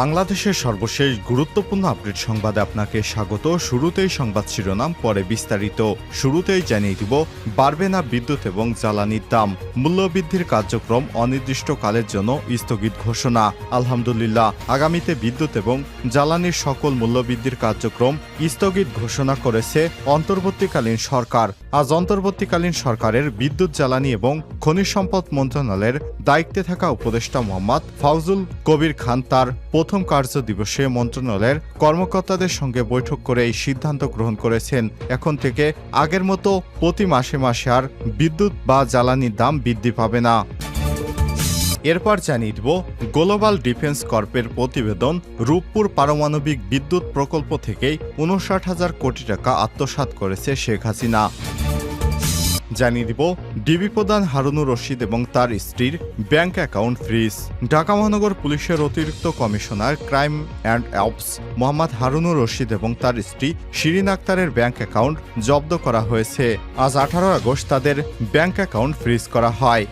বাংলাদেশের সর্বশেষ গুরুত্বপূর্ণ আপডেট সংবাদে আপনাকে স্বাগত। শুরুতেই সংবাদ শিরোনাম, পরে বিস্তারিত। শুরুতেই জানিয়ে দিব, বাড়বে না বিদ্যুৎ এবং জ্বালানির দাম। মূল্যবৃদ্ধির কার্যক্রম অনির্দিষ্টকালের জন্য স্থগিত ঘোষণা। আলহামদুলিল্লাহ, আগামীতে বিদ্যুৎ এবং জ্বালানির সকল মূল্যবৃদ্ধির কার্যক্রম স্থগিত ঘোষণা করেছে অন্তর্বর্তীকালীন সরকার। আজ অন্তর্বর্তীকালীন সরকারের বিদ্যুৎ, জ্বালানি এবং খনিজ সম্পদ মন্ত্রণালয়ের দায়িত্বে থাকা উপদেষ্টা মোহাম্মদ ফাউজুল কবির খান তার প্রথম কার্য দিবসে মন্ত্রণালয়ের কর্মকর্তাদের সঙ্গে বৈঠক করে এই সিদ্ধান্ত গ্রহণ করেছেন। এখন থেকে আগের মতো প্রতি মাসে মাসে আর বিদ্যুৎ বা জ্বালানির দাম বৃদ্ধি পাবে না। এরপর জানিয়ে দিব, গ্লোবাল ডিফেন্স কর্পের প্রতিবেদন রূপপুর পারমাণবিক বিদ্যুৎ প্রকল্প থেকেই উনষাট হাজার কোটি টাকা আত্মসাৎ করেছে শেখ হাসিনা। জানিয়ে দিব, ডিবি প্রধান হারুনুর রশিদ এবং তার স্ত্রীর ব্যাংক অ্যাকাউন্ট ফ্রিজ। ঢাকা মহানগর পুলিশের অতিরিক্ত commissioner crime and ops Mohammad Harunur Rashid এবং তার স্ত্রী শিরিন আক্তারের ব্যাংক অ্যাকাউন্ট জব্দ করা হয়েছে। আজ আঠারো আগস্ট তাদের ব্যাংক অ্যাকাউন্ট ফ্রিজ করা হয়।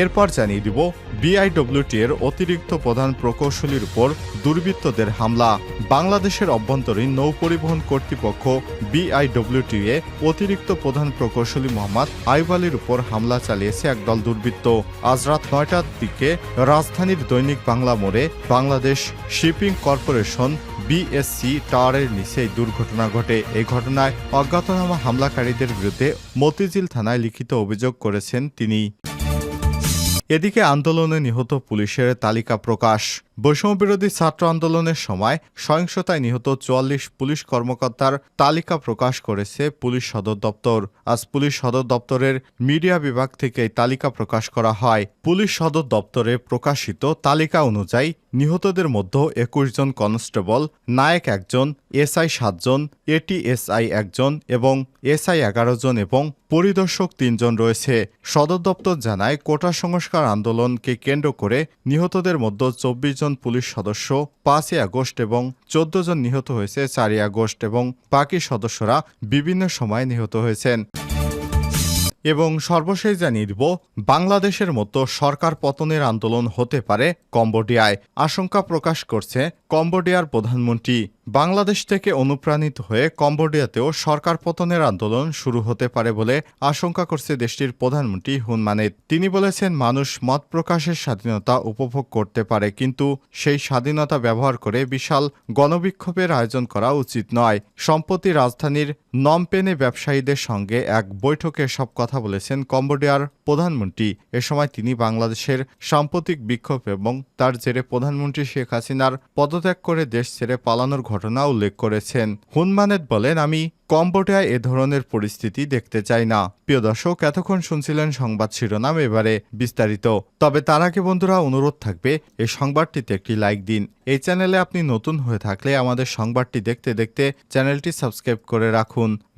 এরপর জানিয়ে দিব বিআইডব্লিউটি এর অতিরিক্ত প্রধান প্রকৌশলীর উপর দুর্বৃত্তদের হামলা। বাংলাদেশের অভ্যন্তরীণ নৌ পরিবহন কর্তৃপক্ষ বিআইডব্লিউটি এ অতিরিক্ত প্রধান প্রকৌশলী মোহাম্মদ আইব আলীর উপর হামলা চালিয়েছে একদল দুর্বৃত্ত। আজ রাত নয়টার দিকে রাজধানীর দৈনিক বাংলা মোড়ে বাংলাদেশ শিপিং কর্পোরেশন বিএসসি টাওয়ারের নিচে দুর্ঘটনা ঘটে। এই ঘটনায় অজ্ঞাতনামা হামলাকারীদের বিরুদ্ধে মতিঝিল থানায় লিখিত অভিযোগ করেছেন তিনি। এদিকে আন্দোলনে নিহত পুলিশের তালিকা প্রকাশ। বৈষম্যবিরোধী ছাত্র আন্দোলনের সময় সহিংসতায় নিহত চুয়াল্লিশ পুলিশ কর্মকর্তার তালিকা প্রকাশ করেছে পুলিশ সদর দপ্তর। আজ পুলিশ সদর দপ্তরের মিডিয়া বিভাগ থেকে তালিকা প্রকাশ করা হয়। পুলিশ সদর দপ্তরে প্রকাশিত তালিকা অনুযায়ী নিহতদের মধ্যে একুশ জন কনস্টেবল, নায়ক একজন, এসআই সাতজন, এটিএসআই একজন এবং এসআই এগারো জন এবং পরিদর্শক তিনজন রয়েছে। সদর দপ্তর জানায়, কোটা সংস্কার আন্দোলনকে কেন্দ্র করে নিহতদের মধ্যে চব্বিশ জন পুলিশ সদস্য, পাঁচই আগস্ট এবং চোদ্দ জন নিহত হয়েছে চারই আগস্ট এবং বাকি সদস্যরা বিভিন্ন সময় নিহত হয়েছেন। এবং সর্বশেষ জানিয়ে দিব, বাংলাদেশের মতো সরকার পতনের আন্দোলন হতে পারে কম্বোডিয়ায়। আশঙ্কা প্রকাশ করছে কম্বোডিয়ার প্রধানমন্ত্রী। বাংলাদেশ থেকে অনুপ্রাণিত হয়ে কম্বোডিয়াতেও সরকার পতনের আন্দোলন শুরু হতে পারে বলে আশঙ্কা করছে দেশটির প্রধানমন্ত্রী হুন মানেত তিনি বলেছেন, মানুষ মত প্রকাশের স্বাধীনতা উপভোগ করতে পারে, কিন্তু সেই স্বাধীনতা ব্যবহার করে বিশাল গণবিক্ষোভের আয়োজন করা উচিত নয়। সম্প্রতি রাজধানীর নমপেনে ব্যবসায়ীদের সঙ্গে এক বৈঠকে সব কথা বলেছেন কম্বোডিয়ার প্রধানমন্ত্রী। এ সময় তিনি বাংলাদেশের সাম্প্রতিক বিক্ষোভ এবং তার জেরে প্রধানমন্ত্রী শেখ হাসিনার পদত্যাগ করে দেশ ছেড়ে পালানোর ঘটনা উল্লেখ করেছেন। হুনমানেদ বলেন, আমি কম্বোডিয়ায় এ ধরনের পরিস্থিতি দেখতে চাই না। প্রিয় দর্শক, এতক্ষণ শুনছিলেন সংবাদ শিরোনাম এবারে বিস্তারিত। তবে তার আগে বন্ধুরা, অনুরোধ থাকবে, এই সংবাদটিতে একটি লাইক দিন। এই চ্যানেলে আপনি নতুন হয়ে থাকলে আমাদের সংবাদটি দেখতে দেখতে চ্যানেলটি সাবস্ক্রাইব করে রাখুন।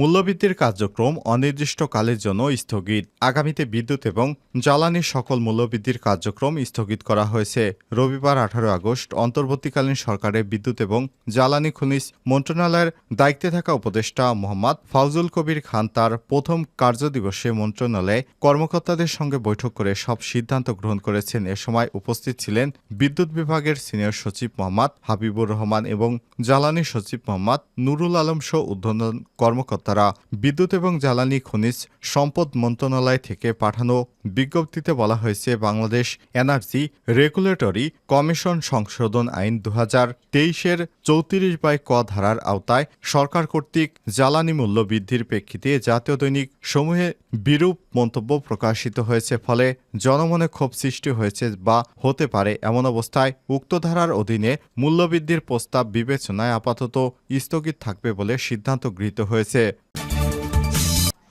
মূল্যবৃদ্ধির কার্যক্রম অনির্দিষ্টকালের জন্য স্থগিত। আগামীতে বিদ্যুৎ এবং জ্বালানির সকল মূল্যবৃদ্ধির কার্যক্রম স্থগিত করা হয়েছে। রবিবার আঠারো আগস্ট অন্তর্বর্তীকালীন সরকারের বিদ্যুৎ এবং জ্বালানি খনিজ মন্ত্রণালয়ের দায়িত্বে থাকা উপদেষ্টা মোহাম্মদ ফাউজুল কবির খান তার প্রথম কার্যদিবসে মন্ত্রণালয়ে কর্মকর্তাদের সঙ্গে বৈঠক করে সব সিদ্ধান্ত গ্রহণ করেছেন। এ সময় উপস্থিত ছিলেন বিদ্যুৎ বিভাগের সিনিয়র সচিব মোহাম্মদ হাবিবুর রহমান এবং জ্বালানি সচিব মোহাম্মদ নুরুল আলম সহ ঊর্ধ্বতন কর্মকর্তারা বিদ্যুৎ এবং জ্বালানি খনিজ সম্পদ মন্ত্রণালয় থেকে পাঠানো বিজ্ঞপ্তিতে বলা হয়েছে, বাংলাদেশ এনার্জি রেগুলেটরি কমিশন সংশোধন আইন দু হাজার তেইশের চৌত্রিশ বাই ক ধারার আওতায় সরকার কর্তৃক জ্বালানি মূল্য বৃদ্ধির প্রেক্ষিতে জাতীয় দৈনিক সমূহে বিরূপ মন্তব্য প্রকাশিত হয়েছে, ফলে জনমনে ক্ষোভ সৃষ্টি হয়েছে বা হতে পারে এমন অবস্থায় উক্ত ধারার অধীনে মূল্যবৃদ্ধির প্রস্তাব বিবেচনায় আপাতত স্থগিত থাকবে বলে সিদ্ধান্ত গৃহীত হয়েছে।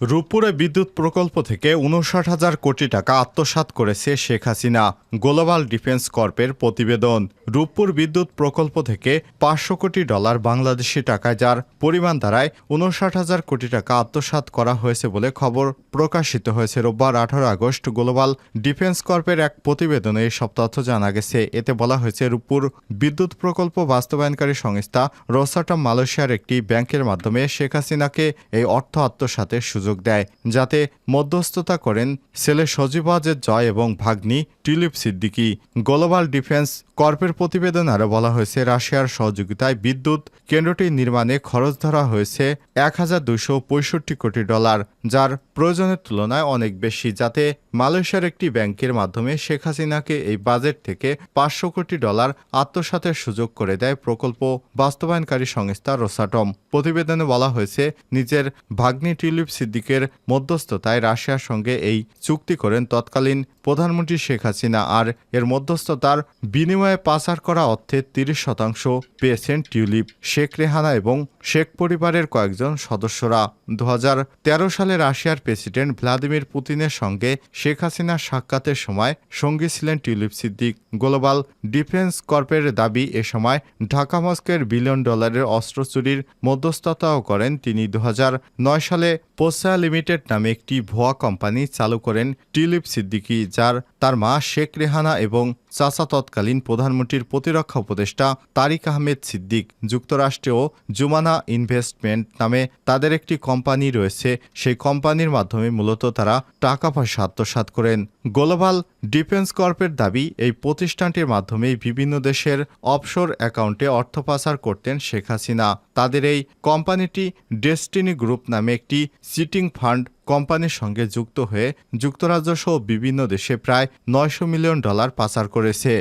রূপপুরে বিদ্যুৎ প্রকল্প থেকে উনষাট হাজার কোটি টাকা আত্মসাৎ করেছে শেখ হাসিনা গ্লোবাল ডিফেন্স কর্পের প্রতিবেদন। রূপপুর বিদ্যুৎ প্রকল্প থেকে পাঁচশো কোটি ডলার বাংলাদেশি টাকায় যার পরিমাণ দ্বারায় উনষাট হাজার কোটি টাকা আত্মসাৎ করা হয়েছে বলে খবর প্রকাশিত হয়েছে রোববার আঠারো আগস্ট গ্লোবাল ডিফেন্স কর্পের এক প্রতিবেদনে এসব তথ্য জানা গেছে। এতে বলা হয়েছে, রূপপুর বিদ্যুৎ প্রকল্প বাস্তবায়নকারী সংস্থা রোসাটম মালয়েশিয়ার একটি ব্যাংকের মাধ্যমে শেখ হাসিনাকে এই অর্থ আত্মসাতের সুযোগ দেয় যাতে মধ্যস্থতা করেন ছেলে সজীবাজের জয় এবং ভাগ্নি টিলিপ সিদ্দিকি। গ্লোবাল ডিফেন্স কর্পের প্রতিবেদন আরও বলা হয়েছে, রাশিয়ার সহযোগিতায় বিদ্যুৎ কেন্দ্রটি নির্মাণে খরচ ধরা হয়েছে এক হাজার পঁয়ষট্টি কোটি ডলার, যার প্রয়োজনের তুলনায় অনেক বেশি, যাতে মালয়েশিয়ার একটি ব্যাংকের মাধ্যমে শেখ হাসিনাকে এই বাজেট থেকে পাঁচশো কোটি ডলার আত্মসাতের সুযোগ করে দেয় প্রকল্প বাস্তবায়নকারী সংস্থা রোসাটম। প্রতিবেদনে বলা হয়েছে, নিজের ভাগ্নি টিউলিপ সিদ্দিকের মধ্যস্থতায় রাশিয়ার সঙ্গে এই চুক্তি করেন তৎকালীন প্রধানমন্ত্রী শেখ হাসিনা, আর এর মধ্যস্থতার বিনিময়ে পাচার করা অর্থের তিরিশ শতাংশ পেয়েছেন টিউলিপ, শেখ রেহানা এবং শেখ পরিবারের কয়েকজন সদস্যরা। দু হাজার তেরো সালে রাশিয়ার প্রেসিডেন্ট ভ্লাদিমির পুতিনের সঙ্গে শেখ হাসিনার সাক্ষাতের সময় সঙ্গী ছিলেন টিউলিপ সিদ্দিক। গ্লোবাল ডিফেন্স কর্পের দাবি, এ সময় ঢাকা মস্কের বিলিয়ন ডলারের অস্ত্র চুরির মধ্যস্থতাও করেন তিনি। দু হাজার নয় সালে পোসা লিমিটেড নামে একটি ভুয়া কোম্পানি চালু করেন টিউলিপ সিদ্দিকী, যার, তার মা শেখ রেহানা এবং চাচা তৎকালীন প্রধানমন্ত্রীর প্রতিরক্ষা উপদেষ্টা তারিক আহমেদ সিদ্দিক যুক্তরাষ্ট্রেও জুমানা ইনভেস্টমেন্ট নামে তাদের একটি কোম্পানি রয়েছে। সেই কোম্পানির মাধ্যমে মূলত তারা টাকা পয়সা আত্মসাৎ করেন। গ্লোবাল ডিফেন্স কর্পের দাবি, এই প্রতিষ্ঠানটির মাধ্যমে বিভিন্ন দেশের অফশোর অ্যাকাউন্টে অর্থ পাচার করতেন শেখ হাসিনা। তাদের এই কোম্পানিটি ডেস্টিনি গ্রুপ নামে একটি সিটিং ফান্ড কোম্পানির সঙ্গে যুক্ত হয়ে যুক্তরাজ্য সহ বিভিন্ন দেশে প্রায় নয়শো মিলিয়ন ডলার পাচার করেছে।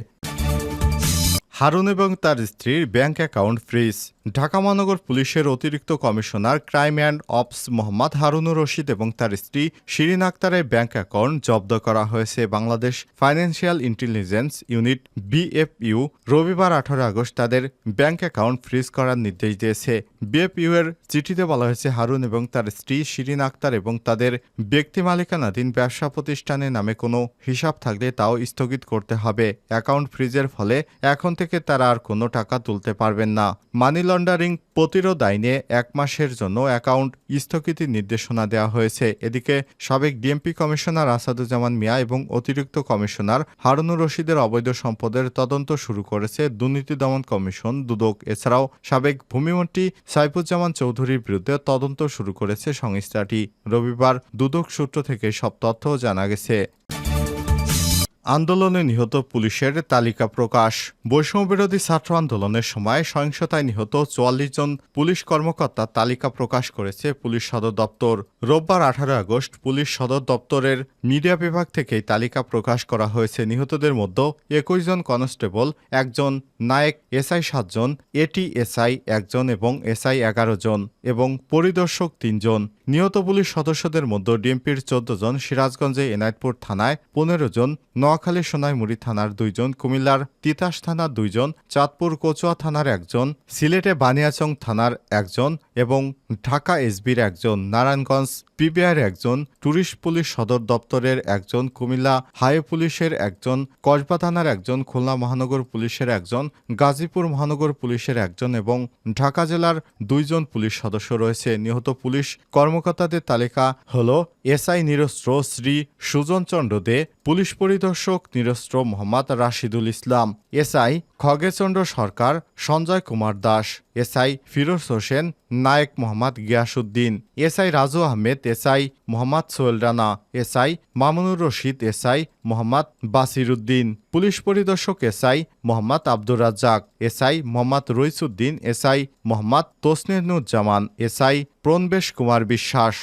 হারুন এবং তার স্ত্রীর ব্যাংক অ্যাকাউন্ট ফ্রিজ। ঢাকা মহানগর পুলিশের অতিরিক্ত commissioner crime and ops Mohammad Harunur Rashid এবং তার স্ত্রী শিরিন আক্তারের ব্যাংক অ্যাকাউন্ট জব্দ করা হয়েছে। Bangladesh financial intelligence unit BFIU রবিবার আঠারো আগস্ট তাদের ব্যাংক অ্যাকাউন্ট ফ্রিজ করার নির্দেশ দিয়েছে। বিএফইউ এর চিঠিতে বলা হয়েছে, হারুন এবং তার স্ত্রী শিরিন আক্তার এবং তাদের ব্যক্তি মালিকানাধীন ব্যবসা প্রতিষ্ঠানের নামে কোনো হিসাব থাকলে তাও স্থগিত করতে হবে। অ্যাকাউন্ট ফ্রিজের ফলে এখন থেকে তারা আর কোনো টাকা তুলতে পারবেন না। মানি লন্ডারিং প্রতিরোধ আইনে এক মাসের জন্য অ্যাকাউন্ট স্থগিতির নির্দেশনা দেওয়া হয়েছে। এদিকে সাবেক ডিএমপি কমিশনার আসাদুজ্জামান মিয়া এবং অতিরিক্ত কমিশনার হারুনুর রশিদের অবৈধ সম্পদের তদন্ত শুরু করেছে দুর্নীতি দমন কমিশন দুদক। এছাড়াও সাবেক ভূমিমন্ত্রী সাইফুজ্জামান চৌধুরীর বিরুদ্ধে তদন্ত শুরু করেছে সংস্থাটি। রবিবার দুদক সূত্র থেকে সব তথ্য জানা গেছে। আন্দোলনে নিহত পুলিশের তালিকা প্রকাশ। বৈষম্যবিরোধী ছাত্র আন্দোলনের সময় সহিংসতায় নিহত চুয়াল্লিশ জন পুলিশ কর্মকর্তার তালিকা প্রকাশ করেছে পুলিশ সদর দপ্তর। রোববার আঠারো আগস্ট পুলিশ সদর দপ্তরের মিডিয়া বিভাগ থেকে এই তালিকা প্রকাশ করা হয়েছে। নিহতদের মধ্যে একুশ জন কনস্টেবল, একজন নায়ক, এসআই সাতজন এটি এসআই একজন এবং এসআই এগারো জন এবং পরিদর্শক তিনজন নিহত পুলিশ সদস্যদের মধ্যে ডিএমপির চোদ্দ জন সিরাজগঞ্জে এনায়তপুর থানায়, পনেরো জন নোয়াখালী সোনাইমুড়ি থানার দুইজন কুমিল্লার তিতাস থানার দুইজন চাঁদপুর কচুয়া থানার একজন, সিলেটে বানিয়াচং থানার একজন এবং ঢাকা এসবির একজন, নারায়ণগঞ্জ পিবিআর একজন, টুরিস্ট পুলিশ সদর দপ্তরের একজন, কুমিল্লা হাই পুলিশের একজন, কসবা থানার একজন, খুলনা মহানগর পুলিশের একজন, গাজীপুর মহানগর পুলিশের একজন এবং ঢাকা জেলার দুইজন পুলিশ সদস্য রয়েছে। নিহত পুলিশ কর্মকর্তাদের তালিকা হল এসআই নিরস্ত্র শ্রী সুজন চন্দ্র দে, পুলিশ পরিদর্শক নিরস্ত্র Mohammad Rashidul Islam, SI Khagechandra Sarkar, Sanjay Kumar Das, SI Firoz Hossain, Naik Mohammad Giasuddin SI Raju Ahmed, SI Mohammad Sohel Rana, SI Mamunur Rashid, SI Mohammad Basiruddin police পরিদর্শক SI Mohammad Abdur Razzak, SI Mohammad Raisuddin SI Mohammad Tosnenuzzaman SI Pronobesh Kumar Biswas.